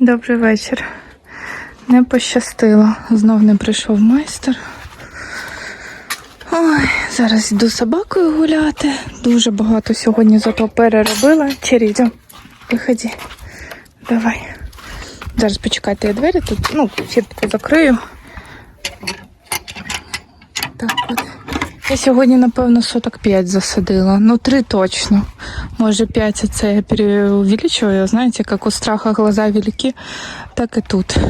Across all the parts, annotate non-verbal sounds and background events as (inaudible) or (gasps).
Добрий вечір. Не пощастило. Знов не прийшов майстер. Ой, зараз йду собакою гуляти. Дуже багато сьогодні зато переробила. Черідя, виходи. Давай. Зараз почекайте, я двері тут, ну, фіртку закрию. Так от. Я сьогодні, напевно, соток 5 засадила. Ну, 3 точно. Може, 5 це я переувеличиваю. Знаєте, як у страха глаза великі, так і тут. (laughs)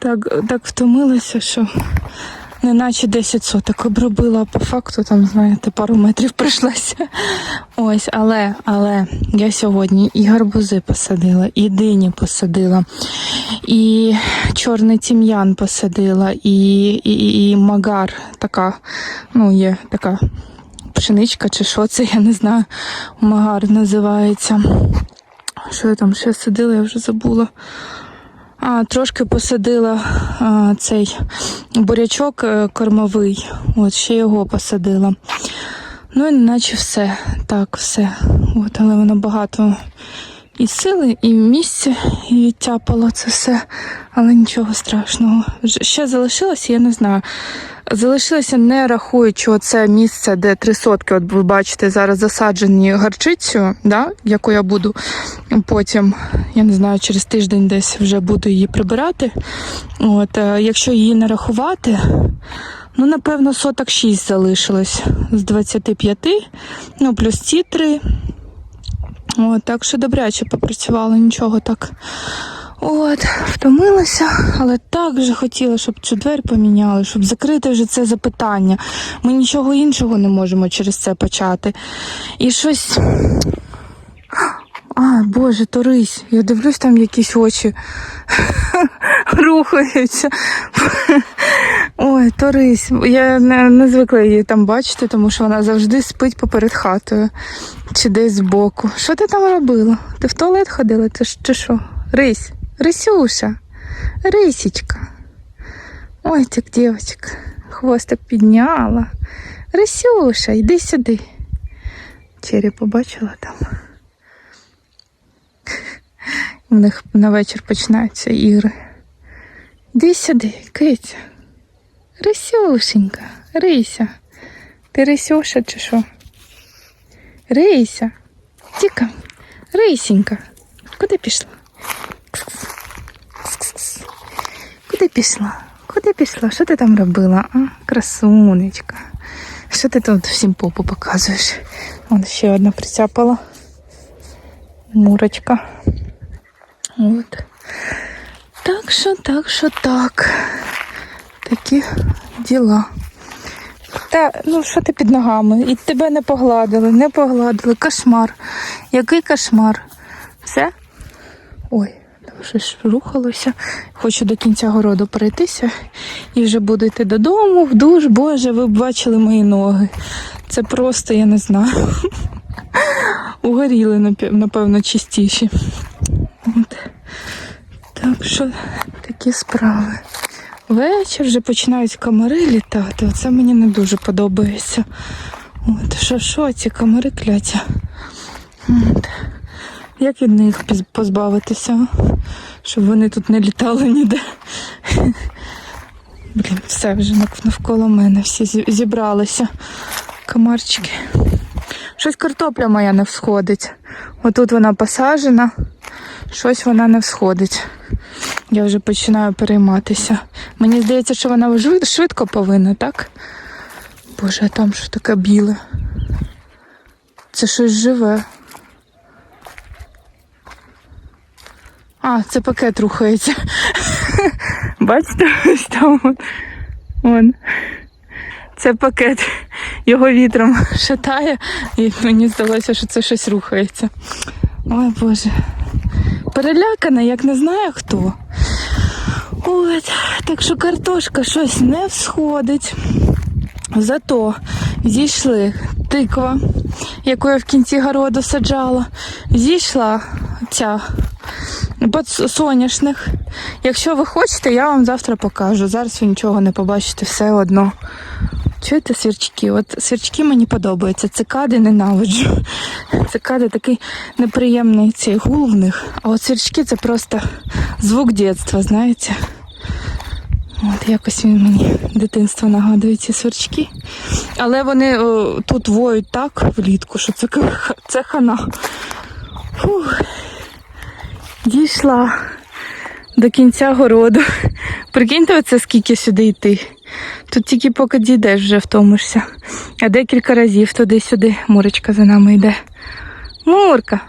Так, так втомилася, що неначе 10 соток обробила, по факту там, знаєте, пару метрів пройшлася. Ось, але, але я сьогодні і гарбузи посадила, і дині посадила, і чорний тім'ян посадила, і, і, і, і магар така, ну, є така пшеничка чи що це, я не знаю. Магар називається. Що я там ще садила, я вже забула. А, трошки посадила а, цей бурячок е, кормовий. От ще його посадила. Ну і наче все. Так, все. От, але воно багато і сили, і місця, і відтяпало це все. Але нічого страшного. Ще залишилося, я не знаю. Залишилося не рахуючи оце місце, де три сотки, от ви бачите, зараз засаджені гарчицю, да, яку я буду потім, я не знаю, через тиждень десь вже буду її прибирати. От, е, якщо її не рахувати, ну, напевно, соток 6 залишилось з 25, ну, плюс ці три. От, так що добряче попрацювала, нічого так. От, втомилася, але так же хотіла, щоб цю двері поміняли, щоб закрити вже це запитання. Ми нічого іншого не можемо через це почати. І щось. А, Боже, то рись. Я дивлюсь, там якісь очі (laughs) рухаються. Ой, то рись. Я не, не звикла її там бачити, тому що вона завжди спить поперед хатою чи десь збоку. Що ти там робила? Ти в туалет ходила? Чи що? Рись, Рисюша, Рисічка. Ой, ти дівчинка, хвостик підняла. Рисюша, йди сюди. Чері побачила там. У них на вечір починаються ігри. Іди сюди, киця. Рисюшенька, Рися. Ти Рисюша чи що? Рися. Тіка. Рисінька. Куди пішла? Куди пішла? Куди пішла? Що ти там робила? А? Красунечка. Що ти тут всім попу показуєш? Вон ще одна прицяпала. Мурочка. От. Так що, так що так. Такі діла. Та ну що ти під ногами? І тебе не погладили, не погладили. Кошмар. Який кошмар? Все? Ой, щось рухалося. Хочу до кінця городу пройтися і вже буду йти додому, в душ. Боже, ви б бачили мої ноги. Це просто, я не знаю. Угоріли, напевно, чистіші. От. Так що такі справи. Вечір вже починають комари літати. Оце мені не дуже подобається. От, що, що ці комари кляті? От. Як від них позбавитися, щоб вони тут не літали ніде. Блін, все вже навколо мене всі зібралися. Комарчики. Щось картопля моя не всходить. Отут вона посаджена, щось вона не всходить. Я вже починаю перейматися. Мені здається, що вона швидко повинна, так? Боже, а там що таке біле? Це щось живе. А, це пакет рухається. (laughs) Бачите, ось там. Вон. Це пакет. Його вітром (laughs) шатає, і мені здалося, що це щось рухається. Ой Боже. Перелякана, як не знаю хто. От, так що картошка щось не всходить. Зато зійшли тиква, яку я в кінці городу саджала. Зійшла ця соняшник. Якщо ви хочете, я вам завтра покажу. Зараз ви нічого не побачите все одно. Чуєте свірчки? От свірчки мені подобаються. Цикади ненавиджу. (laughs) Цикади такий неприємний цей гул в них. А от свірчки це просто звук дитинства, знаєте. От якось він мені дитинство нагадує ці сверчки. Але вони о, тут воють так влітку, що це, це хана. Фух. Дійшла до кінця городу. Прикиньте, оце скільки сюди йти. Тут тільки поки дійдеш, вже втомишся. А декілька разів туди-сюди Мурочка за нами йде. Мурка.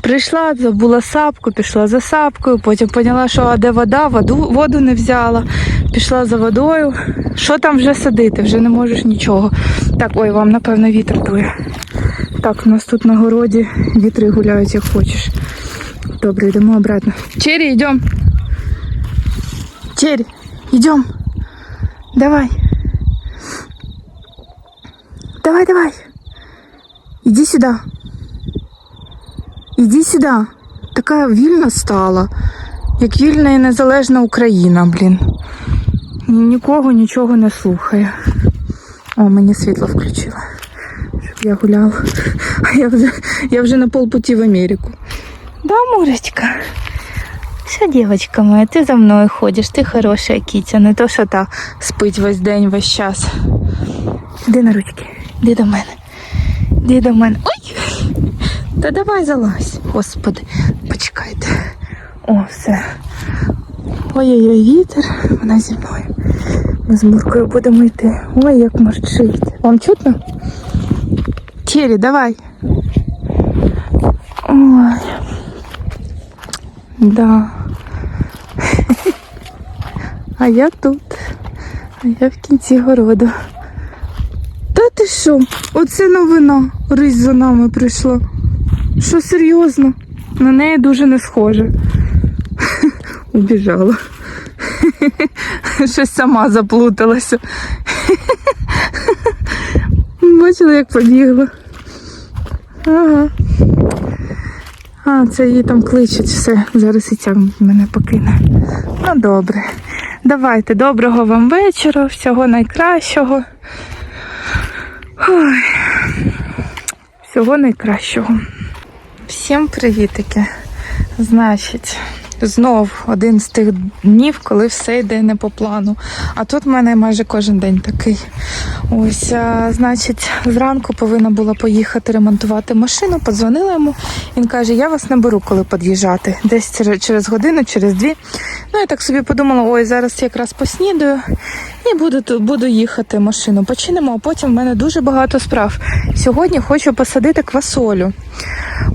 Прийшла, забула сапку, пішла за сапкою, потім поняла, що а де вода, воду, воду не взяла. Пішла за водою. Що там вже садити? Вже не можеш нічого. Так, ой, вам, напевно, вітер дує. Так, у нас тут на городі вітри гуляють, як хочеш. Добре, йдемо обратно. Черри, йдемо. Черри, йдемо. Давай. Давай, давай. Иди сюда. Іди сюди. Така вільна стала, як вільна і незалежна Україна, блін. Нікого нічого не слухає. О, мені світло включила, щоб я гуляла. А я вже, я вже на полпуті в Америку. Да, Мурочка? Що, дівчинка моя, ти за мною ходиш, ти хороша кітя, не то, що та спить весь день, весь час. Іди на ручки, іди до мене. Іди до мене. Ой! Та давай залазь, господи, почекайте. О, все. Ой-ой-ой, вітер, вона зі мною. Ми з Муркою будемо йти. Ой, як морчить. Вам чутно? Черри, давай. Ой. Да. А я тут. А я в кінці городу. Та ти що? Оце новина. Рись за нами прийшла. Що серйозно? На неї дуже не схоже. (laughs) Убіжала. (laughs) Щось сама заплуталася. (laughs) Бачила, як побігла. Ага. А, це її там кличуть, все, зараз і ця мене покине. Ну добре. Давайте, доброго вам вечора, всього найкращого. Ой. Всього найкращого. Всім привітики. Значить, знов один з тих днів, коли все йде не по плану. А тут в мене майже кожен день такий. Ось, значить, зранку повинна була поїхати ремонтувати машину. Подзвонила йому. Він каже: Я вас не беру, коли під'їжджати. Десь через- годину, через дві. Ну, я так собі подумала, ой, зараз якраз поснідаю і буду, буду їхати машину. Починемо, а потім в мене дуже багато справ. Сьогодні хочу посадити квасолю.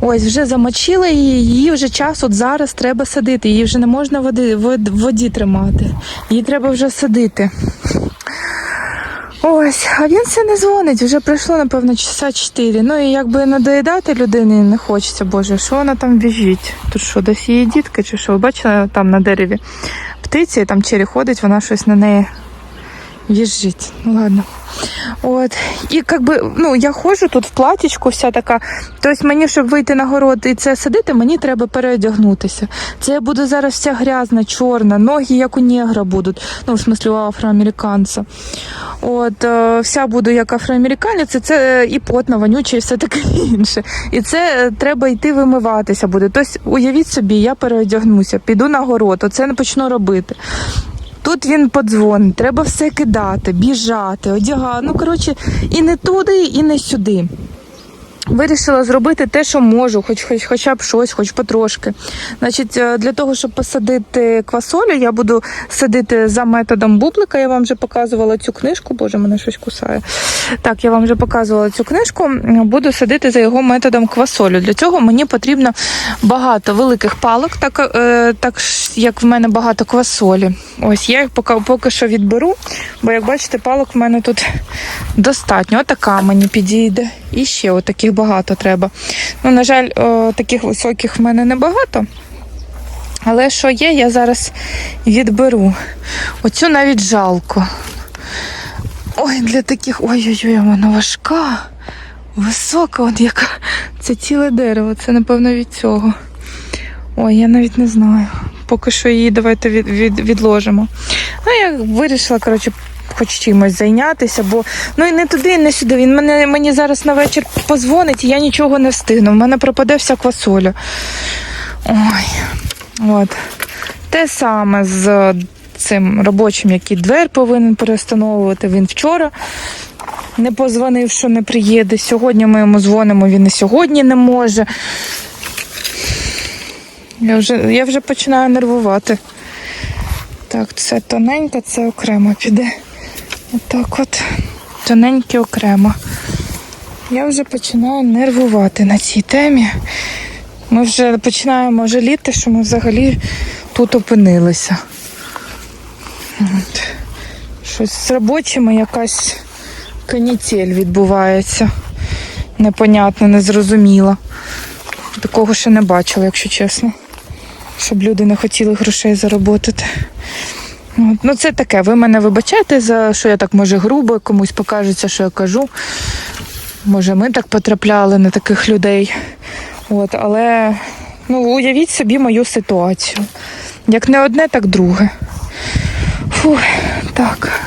Ось вже замочила її, її вже час от зараз треба садити. Її вже не можна води, вод- в воді тримати. Її треба вже садити. Ось, а він все не дзвонить. Вже пройшло, напевно, часа 4. Ну і якби не доїдати людині не хочеться, боже, що вона там біжить? Тут що, десь її дітки чи що? Ви Бачили там на дереві птиці, і там чері ходить, вона щось на неї в'їжджить. Ну ладно. От. І якби, ну, я ходжу тут в платічку, вся така. Тобто мені, щоб вийти на город і це садити, мені треба переодягнутися. Це я буду зараз вся грязна, чорна, ноги як у негра будуть, ну, в смислі у афроамериканця. От, е, вся буду як афроамериканець, і це і потна, вонюча, і все таке (laughs) інше. І це е, треба йти вимиватися буде. Тобто, уявіть собі, я переодягнуся, піду на город, оце не почну робити. Тут він подзвонить, треба все кидати, біжати, одягати. Ну, коротше, і не туди, і не сюди. Вирішила зробити те, що можу, хоч, хоч, хоча б щось, хоч потрошки. Значить, е, для того, щоб посадити квасолю, я буду садити за методом бублика. Я вам вже показувала цю книжку. Боже, мене щось кусає. Так, я вам вже показувала цю книжку. Буду садити за його методом квасолю. Для цього мені потрібно багато великих палок, так, е, так як в мене багато квасолі. Ось я їх поки, поки що відберу, бо як бачите, палок в мене тут достатньо. Отака мені підійде. І ще отаких багато треба. Ну, на жаль, таких високих в мене небагато. Але що є, я зараз відберу. Оцю навіть жалко. Ой, для таких. Ой-ой-ой, вона важка, висока, от яка. Це ціле дерево, це напевно від цього. Ой, я навіть не знаю. Поки що її давайте від, від, відложимо. Ну, я вирішила, коротше, хоч чимось зайнятися, бо ну і не туди, і не сюди. Він мене мені зараз на вечір позвонить, і я нічого не встигну. У мене пропаде вся квасоля. Ой, от. Те саме з цим робочим, який двері повинен перестановувати. Він вчора не позвонив, що не приїде. Сьогодні ми йому дзвонимо, він і сьогодні не може. Я вже, я вже починаю нервувати. Так, це тоненьке, це окремо піде. Отак от. Тоненьке окремо. Я вже починаю нервувати на цій темі. Ми вже починаємо жаліти, що ми взагалі тут опинилися. От. Щось з робочими якась канітель відбувається. Непонятно, незрозуміло. Такого ще не бачила, якщо чесно. Щоб люди не хотіли грошей заробити. Ну, це таке. Ви мене вибачаєте, за що я так може грубо, комусь покажеться, що я кажу. Може, ми так потрапляли на таких людей. От, але ну, уявіть собі мою ситуацію. Як не одне, так друге. Фу, так.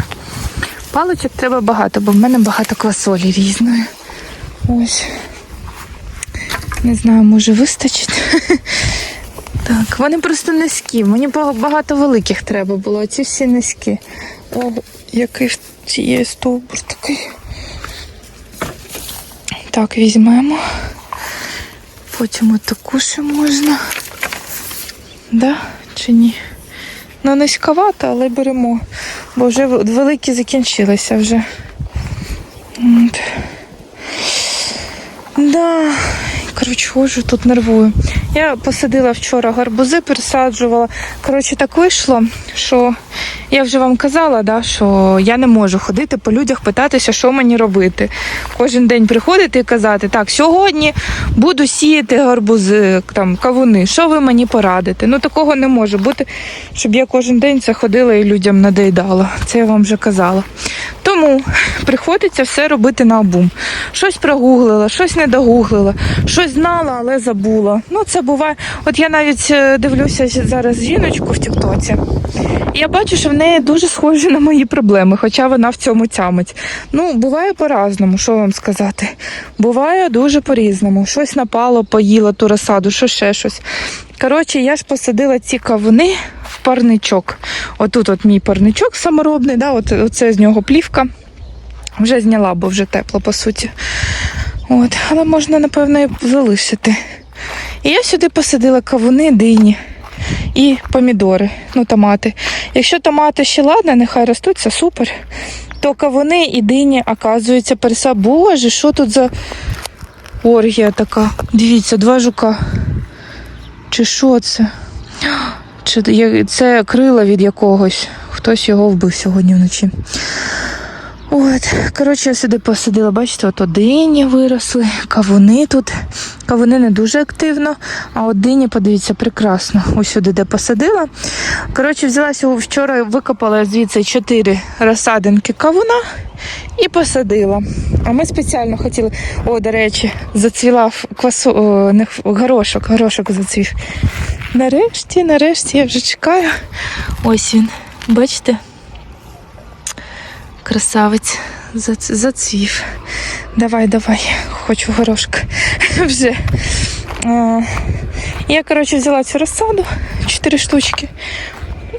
Паличок треба багато, бо в мене багато квасолі різної. Ось. Не знаю, може вистачить. (laughs) Так, вони просто низькі. Мені багато великих треба було, а ці всі низькі. О, який в цієї стовбур такий. Так, візьмемо. Потім отаку ще можна. Да? Чи ні? Ну, низьковато, але беремо. Бо вже великі закінчилися вже. Да. Коротше, ходжу, тут нервую. Я посадила вчора гарбузи, пересаджувала. Коротше, так вийшло, що я вже вам казала, да, що я не можу ходити по людях, питатися, що мені робити. Кожен день приходити і казати, так, сьогодні буду сіяти гарбузи, там, кавуни, що ви мені порадите? Ну такого не може бути, щоб я кожен день це ходила і людям надоїдала. Це я вам вже казала. Тому приходиться все робити на обум. Щось прогуглила, щось не догуглила, щось знала, але забула. Ну, це буває. От я навіть е, дивлюся зараз жіночку в Тіктоці. І я бачу, що в неї дуже схожі на мої проблеми, хоча вона в цьому тямить. Ну, буває по-разному, що вам сказати. Буває дуже по-різному. Щось напало, поїла ту розсаду, що ще щось. Коротше, я ж посадила ці кавуни в парничок. Отут от мій парничок саморобний, да, от, оце з нього плівка. Вже зняла, бо вже тепло, по суті. От, але можна, напевно, і залишити. І я сюди посадила кавуни, дині і помідори, ну, томати. Якщо томати ще ладно, нехай ростуть, це супер. То кавуни і дині, оказується, переса. Боже, що тут за оргія така? Дивіться, два жука. Чи що це? Чи це крила від якогось. Хтось його вбив сьогодні вночі. От, коротше, я сюди посадила, бачите, от дині виросли, кавуни тут. Кавуни не дуже активно, а от дині, подивіться, прекрасно. Ось сюди, де посадила. Коротше, взялася вчора, викопала звідси чотири розсадинки кавуна і посадила. А ми спеціально хотіли. О, до речі, зацвіла квасу, о, не горошок, горошок зацвів. Нарешті, нарешті, я вже чекаю. Ось він. Бачите? Красавець зац- зацвів. Давай, давай, хочу горошка. (laughs) Вже. Я, коротше, взяла цю розсаду, чотири штучки.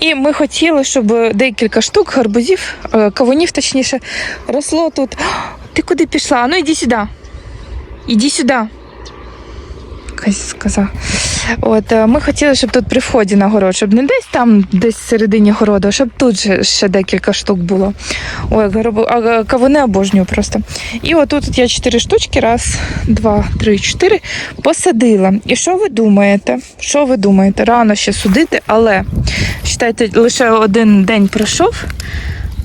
І ми хотіли, щоб декілька штук гарбузів, е, кавунів, точніше, росло тут. (gasps) Ти куди пішла? Ну іди сюди. Іди сюди. Сказав. От е, ми хотіли, щоб тут при вході на город, щоб не десь там, десь всередині городу, а щоб тут ще декілька штук було. Ой, е, кавуни обожнюю просто. І отут от я чотири штучки, раз, два, три, чотири, посадила. І що ви думаєте? Що ви думаєте? Рано ще судити, але вважайте, лише один день пройшов,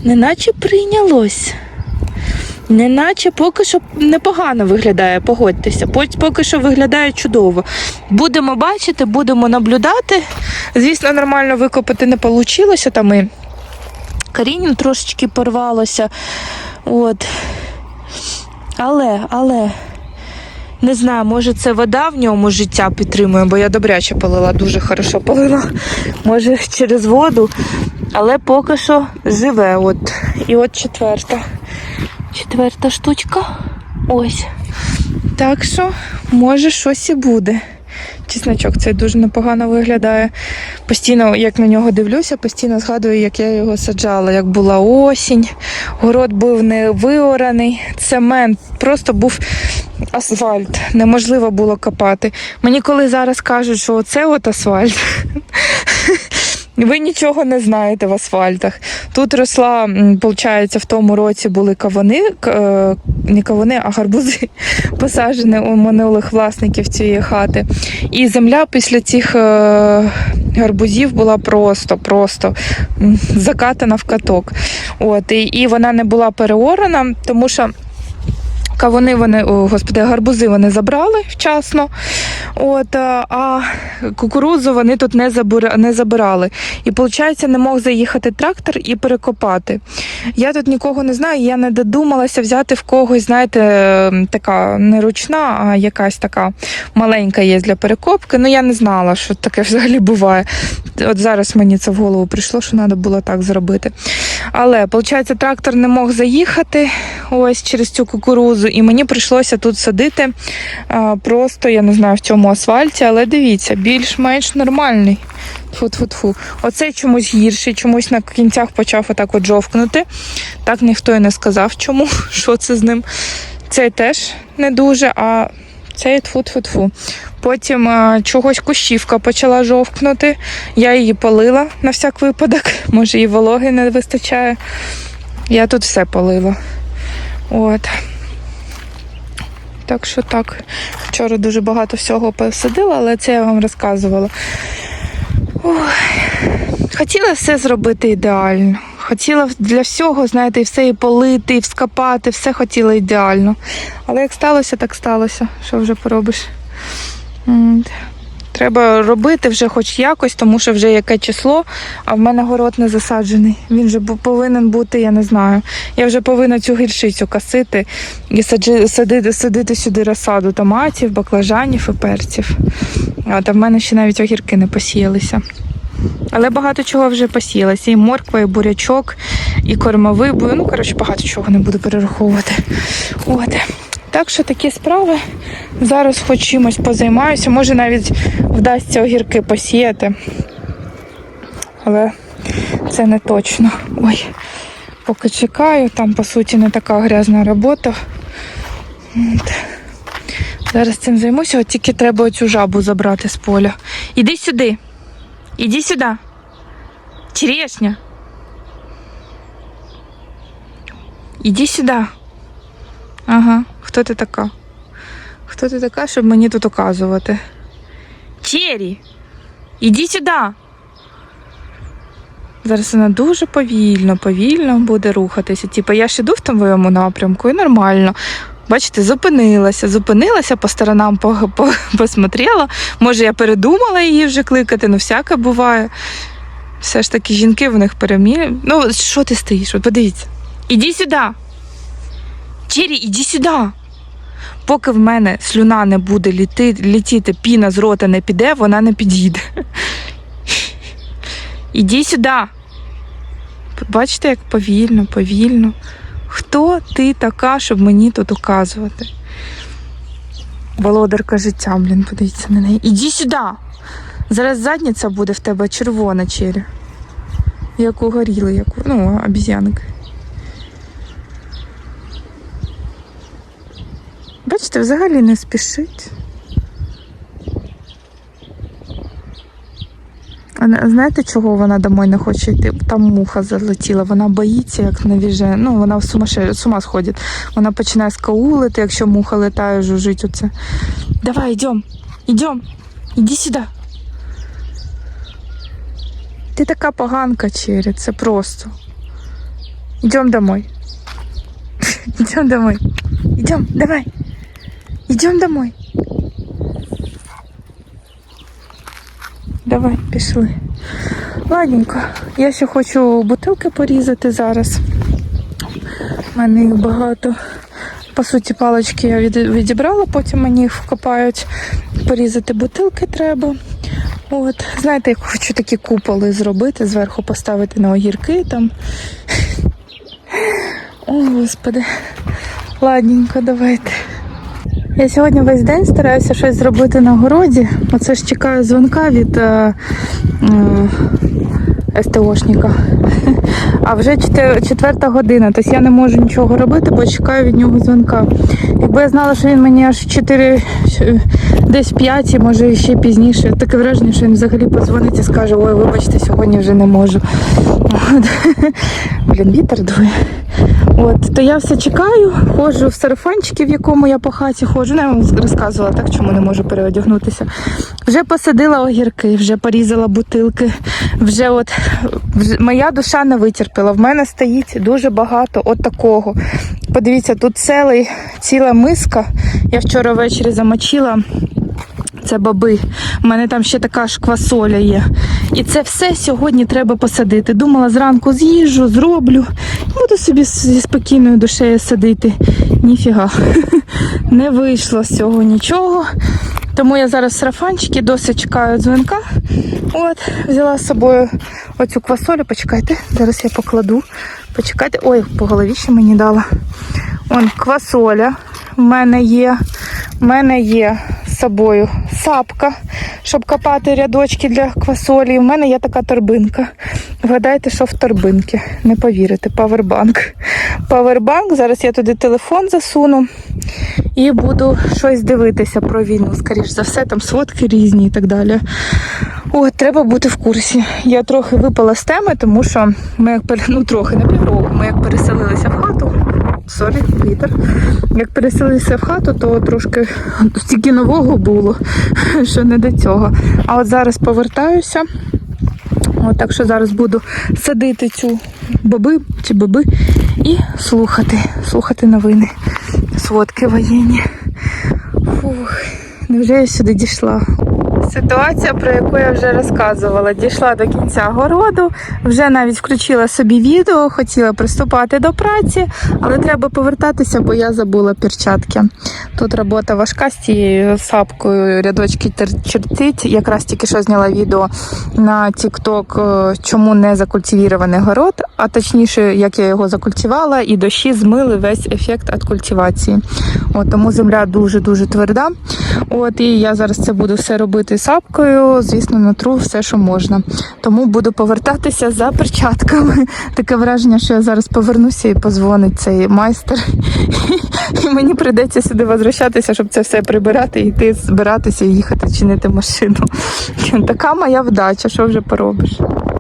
неначе прийнялось. Неначе поки що непогано виглядає, погодьтеся. Поки що виглядає чудово. Будемо бачити, будемо наблюдати. Звісно, нормально викопати не вийшло. Там і корінням трошечки порвалося. От. Але, але. Не знаю, може це вода в ньому життя підтримує, бо я добряче полила, дуже хорошо полила. Може через воду, але поки що живе. От І от четверта. Четверта штучка. Ось. Так що, може, щось і буде. Чесночок цей дуже непогано виглядає. Постійно, як на нього дивлюся, постійно згадую, як я його саджала, як була осінь, город був не виораний, цемент, просто був асфальт. Неможливо було копати. Мені коли зараз кажуть, що оце от асфальт. (laughs) Ви нічого не знаєте в асфальтах. Тут росла, виходить, в тому році були кавуни, к- е, не кавуни, а гарбузи (laughs) посаджені у минулих власників цієї хати. І земля після цих е, гарбузів була просто, просто закатана в каток. От, і вона не була переорана, тому що. Кавуни вони, о, господи, гарбузи вони забрали вчасно. От, а а кукурудзу вони тут не, забира, не забирали. І, виходить, не мог заїхати трактор і перекопати. Я тут нікого не знаю, я не додумалася взяти в когось, знаєте, така не ручна, а якась така маленька є для перекопки. Ну, я не знала, що таке взагалі буває. От зараз мені це в голову прийшло, що треба було так зробити. Але, виходить, трактор не мог заїхати ось через цю кукурузу, і мені прийшлося тут садити а, просто, я не знаю, в цьому асфальті, але дивіться, більш-менш нормальний. Тфу-тфу-тфу. Оцей чомусь гірший, чомусь на кінцях почав отак от жовкнути. Так ніхто і не сказав, чому, (laughs) що це з ним. Цей теж не дуже, а цей тфу-тфу-тфу. Потім а, чогось кущівка почала жовкнути. Я її полила на всяк випадок. (laughs) Може, їй вологи не вистачає. Я тут все полила. От. Так що так. Вчора дуже багато всього посадила, але це я вам розказувала. Ой. Хотіла все зробити ідеально. Хотіла для всього, знаєте, і все і полити, і вскопати, все хотіла ідеально. Але як сталося, так сталося. Що вже поробиш? Треба робити вже хоч якось, тому що вже яке число, а в мене город не засаджений. Він же повинен бути, я не знаю. Я вже повинна цю гіршицю косити і садити, садити сюди розсаду томатів, баклажанів і перців. От, а в мене ще навіть огірки не посіялися. Але багато чого вже посіялося. І морква, і бурячок, і кормовий. Ну, коротше, багато чого не буду перераховувати. От. Так що такі справи. Зараз хоч чимось позаймаюся. Може навіть вдасться огірки посіяти. Але це не точно. Ой, поки чекаю, там по суті не така грязна робота. От. Зараз цим займуся, от тільки треба оцю жабу забрати з поля. Іди сюди. Іди сюди. Черешня. Іди сюди. Ага, хто ти така? Хто ти така, щоб мені тут указувати? Чері, іди сюди. Зараз вона дуже повільно, повільно буде рухатися. Типу, я ж іду в твоєму напрямку і нормально. Бачите, зупинилася, зупинилася, по сторонам по, по, посмотрела. Може, я передумала її вже кликати, ну всяке буває. Все ж таки, жінки в них перемі. Ну, що ти стоїш? От подивіться. Іди сюди. Чері, іди сюди. Поки в мене слюна не буде літи, літіти, піна з рота не піде, вона не підійде. (laughs) Іди сюди. Бачите, як повільно, повільно. Хто ти така, щоб мені тут указувати? Володарка життя, блін, подивіться на неї. Іди сюди. Зараз задниця буде в тебе червона чері. Як у горіли, як ну, обіз'янки. Бачите, взагалі не спішить. Знаєте, чого вона домой не хоче йти? Там муха залетіла, вона боїться, як навіже. Ну, вона в з ума сходить. Вона починає скаулити, якщо муха летає, жужить оце. Давай, йдем, йдем, іди сюди. Ти така поганка, Чері, це просто. Йдем домой. (laughs) Йдем домой. Йдем, давай. Йдем домой. Давай, пішли. Ладненько. Я ще хочу бутилки порізати зараз. У мене їх багато. По суті, палички я відібрала, потім мені їх вкопають. Порізати бутилки треба. От, знаєте, я хочу такі куполи зробити, зверху поставити на огірки там. О, господи. Ладненько, давайте. Я сьогодні весь день стараюся щось зробити на городі. Оце ж чекаю дзвонка від е, е, СТОшника. А вже четверта година, тобто я не можу нічого робити, бо чекаю від нього дзвонка. Якби я знала, що він мені аж 4, е, десь 5, може ще пізніше. Таке враження, що він взагалі подзвонить і скаже, ой, вибачте, сьогодні вже не можу. Блін, вітер дує. От, то я все чекаю, ходжу в сарафанчики, в якому я по хаті ходжу. Ну, я вам розказувала так, чому не можу переодягнутися. Вже посадила огірки, вже порізала бутилки. Вже от вже, моя душа не витерпіла. В мене стоїть дуже багато от такого. Подивіться, тут цілий, ціла миска. Я вчора ввечері замочила. Це баби. У мене там ще така ж квасоля є. І це все сьогодні треба посадити. Думала, зранку з'їжджу, зроблю. Буду собі зі спокійною душею садити. Ніфіга. (laughs) Не вийшло з цього нічого. Тому я зараз сарафанчики досить чекаю дзвінка. От, взяла з собою оцю квасолю. Почекайте, зараз я покладу. Почекайте. Ой, по голові ще мені дала. Он квасоля в мене є. В мене є з собою сапка, щоб копати рядочки для квасолі. У мене є така торбинка. Вгадайте, що в торбинці. Не повірите, павербанк. Павербанк. Зараз я туди телефон засуну і буду щось дивитися про війну. Скоріш за все, там сводки різні і так далі. От, треба бути в курсі. Я трохи випала з теми, тому що ми як ну трохи на півроку. Ми як переселилися в хату. Сорі, вітер. Як переселилися в хату, то трошки стільки нового було, (laughs) що не до цього. А от зараз повертаюся. От, так що зараз буду садити цю боби чи боби і слухати, слухати новини, сводки воєнні. Фух, невже я сюди дійшла? Ситуація, про яку я вже розказувала, дійшла до кінця городу, вже навіть включила собі відео, хотіла приступати до праці, але треба повертатися, бо я забула перчатки. Тут робота важка з цією сапкою, рядочки чертить. Якраз тільки що зняла відео на TikTok, е, чому не закультивірований город, а точніше, як я його закультивувала, і дощі змили весь ефект від культивації. От, тому земля дуже-дуже тверда. От, і я зараз це буду все робити сапкою, звісно, натру все, що можна. Тому буду повертатися за перчатками. Таке враження, що я зараз повернуся і позвонить цей майстер. І мені прийдеться сюди возвращатися, щоб це все прибирати, йти збиратися і їхати чинити машину. Така моя вдача, що вже поробиш.